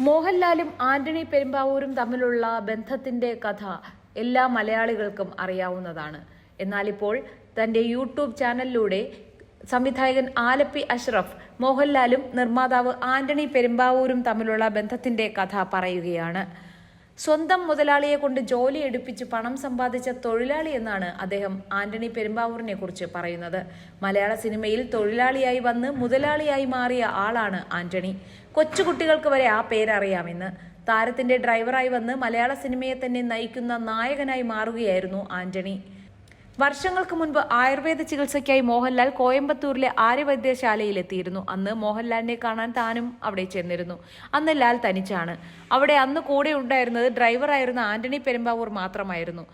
മോഹൻലാലും ആന്റണി പെരുമ്പാവൂരും തമ്മിലുള്ള ബന്ധത്തിന്റെ കഥ എല്ലാ മലയാളികൾക്കും അറിയാവുന്നതാണ്. എന്നാൽ ഇപ്പോൾ തന്റെ യൂട്യൂബ് ചാനലിലൂടെ സംവിധായകൻ ആലപ്പി അഷ്റഫ് മോഹൻലാലും നിർമ്മാതാവ് ആന്റണി പെരുമ്പാവൂരും തമ്മിലുള്ള ബന്ധത്തിന്റെ കഥ പറയുകയാണ്. സ്വന്തം മുതലാളിയെ കൊണ്ട് ജോലി എടുപ്പിച്ച് പണം സമ്പാദിച്ച തൊഴിലാളി എന്നാണ് അദ്ദേഹം ആന്റണി പെരുമ്പാവൂരിനെ കുറിച്ച് പറയുന്നത്. മലയാള സിനിമയിൽ തൊഴിലാളിയായി വന്ന് മുതലാളിയായി മാറിയ ആളാണ് ആന്റണി. കൊച്ചുകുട്ടികൾക്ക് വരെ ആ പേരറിയാമെന്ന്. താരത്തിന്റെ ഡ്രൈവറായി വന്ന് മലയാള സിനിമയെ തന്നെ നയിക്കുന്ന നായകനായി മാറുകയായിരുന്നു ആന്റണി. വർഷങ്ങൾക്ക് മുൻപ് ആയുർവേദ ചികിത്സയ്ക്കായി മോഹൻലാൽ കോയമ്പത്തൂരിലെ ആര്യവൈദ്യശാലയിലെത്തിയിരുന്നു. അന്ന് മോഹൻലാലിനെ കാണാൻ താനും അവിടെ ചെന്നിരുന്നു. അന്ന് ലാൽ തനിച്ചാണ്. അവിടെ അന്ന് കൂടെ ഉണ്ടായിരുന്നത് ഡ്രൈവറായിരുന്ന ആന്റണി പെരുമ്പാവൂർ മാത്രമായിരുന്നു.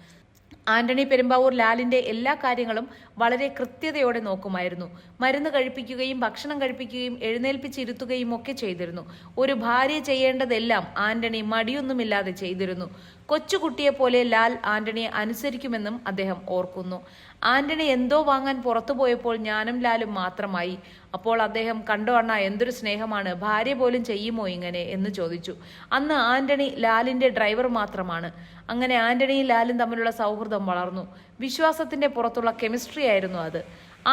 ആന്റണി പെരുമ്പാവൂർ ലാലിന്റെ എല്ലാ കാര്യങ്ങളും വളരെ കൃത്യതയോടെ നോക്കുമായിരുന്നു. മരുന്ന് കഴിപ്പിക്കുകയും ഭക്ഷണം കഴിപ്പിക്കുകയും എഴുന്നേൽപ്പിച്ചിരുത്തുകയും ഒക്കെ ചെയ്തിരുന്നു. ഒരു ഭാര്യ ചെയ്യേണ്ടതെല്ലാം ആന്റണി മടിയൊന്നുമില്ലാതെ ചെയ്തിരുന്നു. കൊച്ചുകുട്ടിയെ പോലെ ലാൽ ആന്റണിയെ അനുസരിക്കുമെന്നും അദ്ദേഹം ഓർക്കുന്നു. ആന്റണി എന്തോ വാങ്ങാൻ പുറത്തു പോയപ്പോൾ ഞാനും ലാലും മാത്രമായി. അപ്പോൾ അദ്ദേഹം കണ്ടോ എന്തൊരു സ്നേഹമാണ്. ഭാര്യ പോലും ചെയ്യുമോ ഇങ്ങനെ? എന്ന് ചോദിച്ചു. അന്ന് ആന്റണി ലാലിന്റെ ഡ്രൈവർ മാത്രമാണ്. അങ്ങനെ ആന്റണിയും ലാലും തമ്മിലുള്ള സൗഹൃദം വളർന്നു. വിശ്വാസത്തിന്റെ പുറത്തുള്ള കെമിസ്ട്രി ആയിരുന്നു അത്.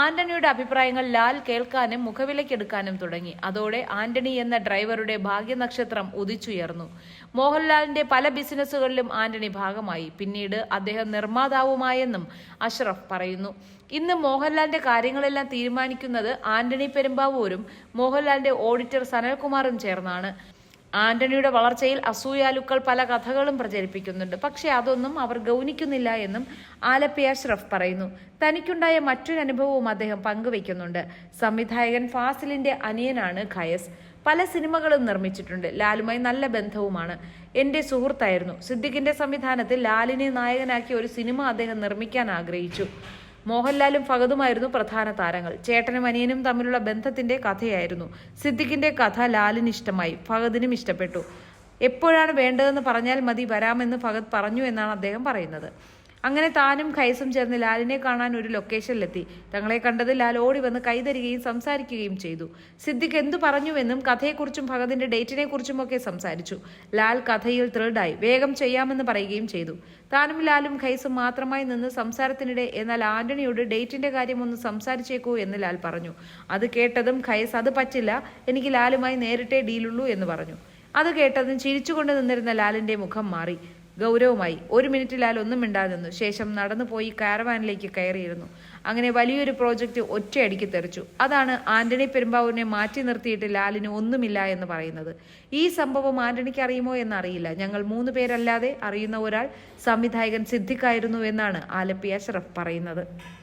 ആന്റണിയുടെ അഭിപ്രായങ്ങൾ ലാൽ കേൾക്കാനും മുഖവിലക്കെടുക്കാനും തുടങ്ങി. അതോടെ ആന്റണി എന്ന ഡ്രൈവറുടെ ഭാഗ്യനക്ഷത്രം ഉദിച്ചുയർന്നു. മോഹൻലാലിന്റെ പല ബിസിനസ്സുകളിലും ആന്റണി ഭാഗമായി. പിന്നീട് അദ്ദേഹം നിർമ്മാതാവുമായെന്നും അഷ്റഫ് പറയുന്നു. ഇന്ന് മോഹൻലാലിന്റെ കാര്യങ്ങളെല്ലാം തീരുമാനിക്കുന്നത് ആന്റണി പെരുമ്പാവൂരും മോഹൻലാലിന്റെ ഓഡിറ്റർ സനൽകുമാറും ചേർന്നാണ്. ആന്റണിയുടെ വളർച്ചയിൽ അസൂയാലുക്കൾ പല കഥകളും പ്രചരിപ്പിക്കുന്നുണ്ട്. പക്ഷെ അതൊന്നും അവർ ഗൗനിക്കുന്നില്ല എന്നും ആലപ്പിയ അഷ്റഫ് പറയുന്നു. തനിക്കുണ്ടായ മറ്റൊരു അനുഭവവും അദ്ദേഹം പങ്കുവയ്ക്കുന്നുണ്ട്. സംവിധായകൻ ഫാസിലിന്റെ അനിയനാണ് ഖയസ്. പല സിനിമകളും നിർമ്മിച്ചിട്ടുണ്ട്. ലാലുമായി നല്ല ബന്ധവുമാണ്. എന്റെ സുഹൃത്തായിരുന്നു. സിദ്ദിഖിന്റെ സംവിധാനത്തിൽ ലാലിനെ നായകനാക്കി ഒരു സിനിമ അദ്ദേഹം നിർമ്മിക്കാൻ ആഗ്രഹിച്ചു. മോഹൻലാലും ഫഹദുമായിരുന്നു പ്രധാന താരങ്ങൾ. ചേട്ടനും അനിയനും തമ്മിലുള്ള ബന്ധത്തിന്റെ കഥയായിരുന്നു. സിദ്ദിഖിന്റെ കഥ ലാലിന് ഇഷ്ടമായി. ഫഹദിനും ഇഷ്ടപ്പെട്ടു. എപ്പോഴാണ് വേണ്ടതെന്ന് പറഞ്ഞാൽ മതി വരാമെന്ന് ഫഹദ് പറഞ്ഞു എന്നാണ് അദ്ദേഹം പറയുന്നത്. അങ്ങനെ താനും ഖൈസും ചേർന്ന് ലാലിനെ കാണാൻ ഒരു ലൊക്കേഷനിലെത്തി തങ്ങളെ കണ്ടത് ലാൽ ഓടി വന്ന് കൈതരികയും സംസാരിക്കുകയും ചെയ്തു. സിദ്ദിഖ് എന്തു പറഞ്ഞുവെന്നും കഥയെക്കുറിച്ചും ഭഗതിന്റെ ഡേറ്റിനെ കുറിച്ചും ഒക്കെ സംസാരിച്ചു. ലാൽ കഥയിൽ ത്രിൽഡായി വേഗം ചെയ്യാമെന്ന് പറയുകയും ചെയ്തു. താനും ലാലും ഖൈസും മാത്രമായി നിന്ന് സംസാരത്തിനിടെ എന്നാൽ ആന്റണിയോട് ഡേറ്റിന്റെ കാര്യം ഒന്ന് സംസാരിച്ചേക്കൂ എന്ന് ലാൽ പറഞ്ഞു. അത് കേട്ടതും ഖൈസ് അത് പറ്റില്ല. എനിക്ക് ലാലുമായി നേരിട്ടേ ഡീലുള്ളൂ എന്ന് പറഞ്ഞു. അത് കേട്ടതും ചിരിച്ചുകൊണ്ട് നിന്നിരുന്ന ലാലിന്റെ മുഖം മാറി. ഗൗരവമായി. ഒരു മിനിറ്റ് ലാൽ ഒന്നും മിണ്ടാതെ നിന്നു. ശേഷം നടന്നു പോയി കാരവാനിലേക്ക് കയറിയിരുന്നു. അങ്ങനെ വലിയൊരു പ്രോജക്റ്റ് ഒറ്റയടിക്ക് തെറിച്ചു. അതാണ് ആന്റണി പെരുമ്പാവൂരിനെ മാറ്റി നിർത്തിയിട്ട് ലാലിന് ഒന്നുമില്ല എന്ന് പറയുന്നത്. ഈ സംഭവം ആന്റണിക്ക് അറിയുമോ എന്നറിയില്ല. ഞങ്ങൾ മൂന്ന് പേരല്ലാതെ അറിയുന്ന ഒരാൾ സംവിധായകൻ സിദ്ദിഖായിരുന്നു എന്നാണ് ആലപ്പി അഷറഫ് പറയുന്നത്.